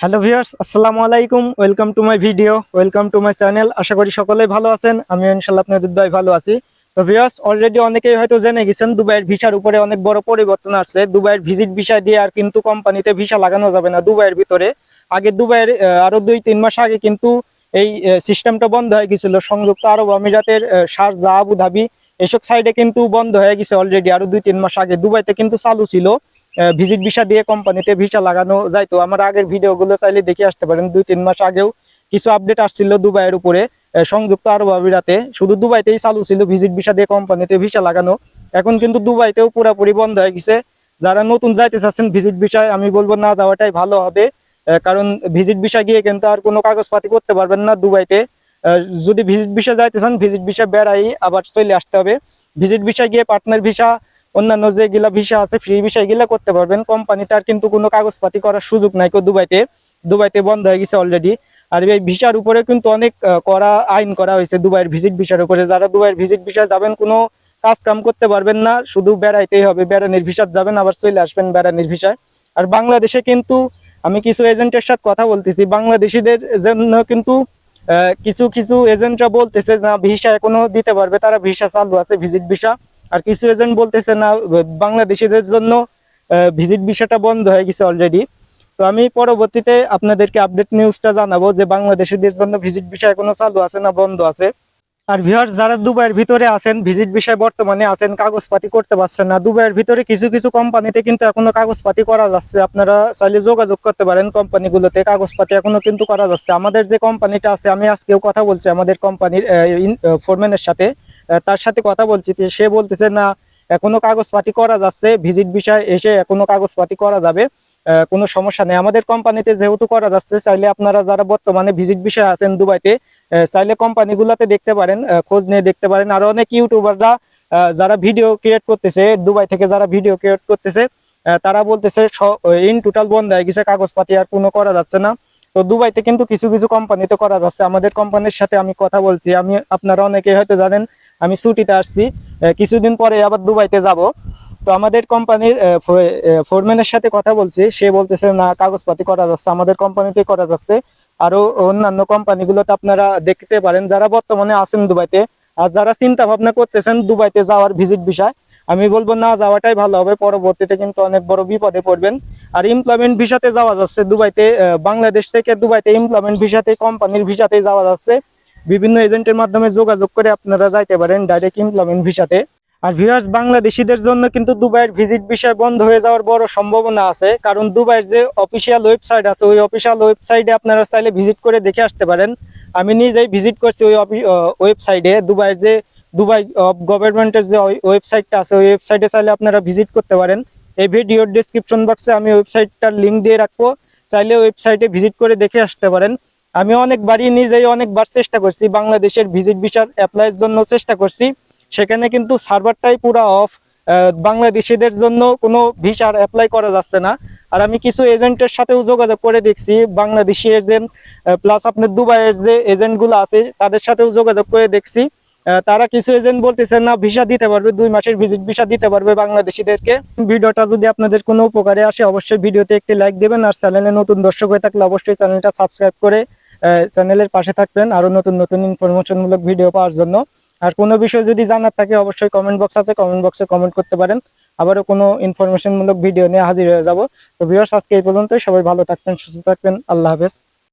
Hello viewers আসসালামু আলাইকুম welcome to my video welcome to my channel আশা করি সকলেই ভালো আছেন আমি ইনশাল্লাহ আপনাদের দয় ভালো আছি। তো ভিউয়ার্স অলরেডি অনেকেই হয়তো জেনে গেছেন দুবাইয়ের ভিসার উপরে অনেক বড় পরিবর্তন আসছে। দুবাইয়ের ভিজিট ভিসা দিয়ে আর কিন্তু কোম্পানিতে ভিসা লাগানো যাবে না দুবাইয়ের ভিতরে। আগে দুবাইয়ের আহ, আরও দুই তিন মাস আগে কিন্তু এই সিস্টেমটা বন্ধ হয়ে গেছিল। সংযুক্ত আরব আমিরাতের আহ, শারজাহ আবু ধাবি এসব সাইডে কিন্তু বন্ধ হয়ে গেছে অলরেডি আরও দুই তিন মাস আগে। দুবাইতে কিন্তু চালু ছিল। ভিজিট ভিসা দিয়ে কোম্পানিতে ভিসা লাগানো যাইতো। আমার আগের ভিডিওগুলো চাইলে দেখে আসতে পারেন। দুই, তিন মাস আগেও কিছু আপডেট আসছিল দুবাইয়ের উপরে। সংযুক্ত আরব আমিরাতে। শুধু দুবাইতেই চালু ছিল ভিজিট ভিসা দিয়ে কোম্পানিতে ভিসা লাগানো। এখন কিন্তু দুবাইতেও পুরোপুরি বন্ধ হয়ে গেছে। যারা নতুন যাইতে চাচ্ছেন ভিজিট ভিসায় আমি বলব না, যাওয়াটাই ভালো হবে। কারণ ভিজিট ভিসা গিয়ে কিন্তু আর কোনো কাগজপাতি করতে পারবেন না দুবাইতে। যদি ভিজিট ভিসা যাইতে চান ভিজিট ভিসা বেড়াই আবার চলে আসতে হবে। ভিজিট ভিসা গিয়ে পার্টনার ভিসা অন্যান্য যেগুলা ভিসা আছে ফ্রি ভিসা এগুলা করতে পারবেন। কোম্পানিতে আর কিন্তু কোনো কাগজপাতি করার সুযোগ নাই কো দুবাইতে। দুবাইতে বন্ধ হয়ে গেছে অলরেডি আর এই ভিসার উপরে কিন্তু অনেক করা, আইন করা হয়েছে দুবাইয়ের ভিজিট ভিসার উপরে। যারা দুবাইয়ের ভিজিট ভিসা যাবেন, কোনো কাজ কাম করতে পারবেন না। শুধু বেড়াইতেই হবে। বেড়ানির ভিসার যাবেন, আবার চলে আসবেন বেড়ানির ভিসায় আর বাংলাদেশে কিন্তু, আমি কিছু এজেন্টের সাথে কথা বলতেছি। বাংলাদেশিদের জন্য কিন্তু কিছু কিছু এজেন্টরা বলতেছে না ভিসা এখনও দিতে পারবে। তারা ভিসা চালু আছে ভিজিট ভিসা আর কিছু এজেন্ট বলতেছে না, বাংলাদেশিদের জন্য ভিজিট ভিসাটা বন্ধ হয়ে গেছে অলরেডি তো আমি পরবর্তীতে আপনাদেরকে আপডেট নিউজটা জানাব যে বাংলাদেশিদের জন্য ভিজিট ভিসা এখনও চালু আছে না বন্ধ আছে। আর ভিউয়ার্স যারা দুবাইয়ের ভিতরে আছেন ভিজিট বিষয় বর্তমানে আছেন, কাগজপাতি করতে পারছেন না। দুবাইয়ের ভিতরে কিছু কিছু কোম্পানিতে কিন্তু এখনও কাগজপাতি করা যাচ্ছে। আপনারা চাইলে যোগাযোগ করতে পারেন কোম্পানিগুলোতে কাগজপাতি এখনও কিন্তু করা যাচ্ছে। আমাদের যে কোম্পানিটা আছে, আমি আজকেও কথা বলছি আমাদের কোম্পানির ফোরম্যানের সাথে। তার সাথে কথা বলছি সে বলতেছে, না এখনও কাগজপাতি করা যাচ্ছে, ভিজিট বিষয় এসে এখনও কাগজপাতি করা যাবে কোনো সমস্যা নেই। আমাদের কোম্পানিতে যেহেতু করা যাচ্ছে, চাইলে আপনারা যারা বর্তমানে ভিজিট বিষয় আছেন দুবাইতে চাইলে কোম্পানিগুলোতে দেখতে পারেন খোঁজ নিয়ে দেখতে পারেন। আর অনেক ইউটিউবাররা যারা ভিডিও ক্রিয়েট করতেছে, দুবাই থেকে যারা ভিডিও ক্রিয়েট করতেছে তারা বলতেছে ইন টোটাল বন্ধ হয়ে গেছে, কাগজপাতি আর কোনো করা যাচ্ছে না। তো দুবাইতে কিন্তু কিছু কিছু কোম্পানিতে করা যাচ্ছে। আমাদের কোম্পানির সাথে আমি কথা বলছি। আমি, আপনারা অনেকে হয়তো জানেন আমি ছুটিতে আসছি। কিছুদিন পরে আবার দুবাইতে যাব। তো আমাদের কোম্পানির ফোরম্যানের সাথে কথা বলছি। সে বলতেছে, না, কাগজপাতি করা যাচ্ছে, আমাদের কোম্পানিতে করা যাচ্ছে। আরও অন্যান্য কোম্পানিগুলোতে আপনারা দেখতে পারেন, যারা বর্তমানে আছেন দুবাইতে। আর যারা চিন্তা ভাবনা করতেছেন দুবাইতে যাওয়ার ভিজিট বিষয়, আমি বলব, না, যাওয়াটাই ভালো হবে। পরবর্তীতে কিন্তু অনেক বড় বিপদে পড়বেন। আর এমপ্লয়মেন্ট ভিসাতে যাওয়া যাচ্ছে দুবাইতে বাংলাদেশ থেকে দুবাইতে এমপ্লয়মেন্ট ভিসাতে, কোম্পানির ভিসাতে যাওয়া যাচ্ছে। বিভিন্ন এজেন্টের মাধ্যমে যোগাযোগ করে আপনারা যাইতে পারেন ডাইরেক্ট এমপ্লয়মেন্ট ভিসাতে। আর ভিউয়ার্স বাংলাদেশিদের জন্য কিন্তু দুবাইয়ের ভিজিট বিষয় বন্ধ হয়ে যাওয়ার বড় সম্ভাবনা আছে। কারণ দুবাইয়ের যে অফিসিয়াল ওয়েবসাইট আছে, ওই অফিসিয়াল ওয়েবসাইটে আপনারা চাইলে ভিজিট করে দেখে আসতে পারেন। আমি নিজেই ভিজিট করছি ওই ওয়েবসাইটে দুবাইয়ের যে, দুবাই গভর্নমেন্টের যে ওয়েবসাইটটা আছে, ওই ওয়েবসাইটে চাইলে আপনারা ভিজিট করতে পারেন। এই ভিডিওর ডিসক্রিপশন বক্সে আমি ওয়েবসাইটটার লিঙ্ক দিয়ে রাখব। চাইলে ওয়েবসাইটে ভিজিট করে দেখে আসতে পারেন। আমি অনেকবারই নিজেই অনেকবার চেষ্টা করছি, বাংলাদেশের ভিজিট ভিসার অ্যাপ্লাইয়ের জন্য চেষ্টা করছি। সেখানে কিন্তু সার্ভারটাই পুরো অফ বাংলাদেশিদের জন্য কোনো ভিসার অ্যাপ্লাই করা যাচ্ছে না। আর আমি কিছু এজেন্টের সাথেও যোগাযোগ করে দেখছি বাংলাদেশি এজেন্ট প্লাস আপনার দুবাইয়ের যে এজেন্টগুলো আছে, তাদের সাথেও যোগাযোগ করে দেখছি। তারা কিছু এজেন্ট বলতেছে, না ভিসা দিতে পারবে, দুই মাসের ভিজিট ভিসা দিতে পারবে বাংলাদেশিদেরকে। ভিডিওটা যদি আপনাদের কোনো উপকারে আসে, অবশ্যই ভিডিওতে একটি লাইক দেবেন, আর চ্যানেলে নতুন দর্শক হয়ে থাকলে অবশ্যই চ্যানেলটা সাবস্ক্রাইব করে চ্যানেলের পাশে থাকবেন আরও নতুন নতুন ইনফরমেশনমূলক ভিডিও পাওয়ার জন্য। আর কোনো বিষয় যদি জানার থাকে, অবশ্যই কমেন্ট বক্স আছে কমেন্ট বক্সে কমেন্ট করতে পারেন। আবারও কোনো ইনফরমেশনমূলক ভিডিও নিয়ে হাজির হয়ে যাব। তো ভিউয়ার্স আজকে এই পর্যন্তই। সবাই ভালো থাকবেন, সুস্থ থাকবেন। আল্লাহ হাফেজ।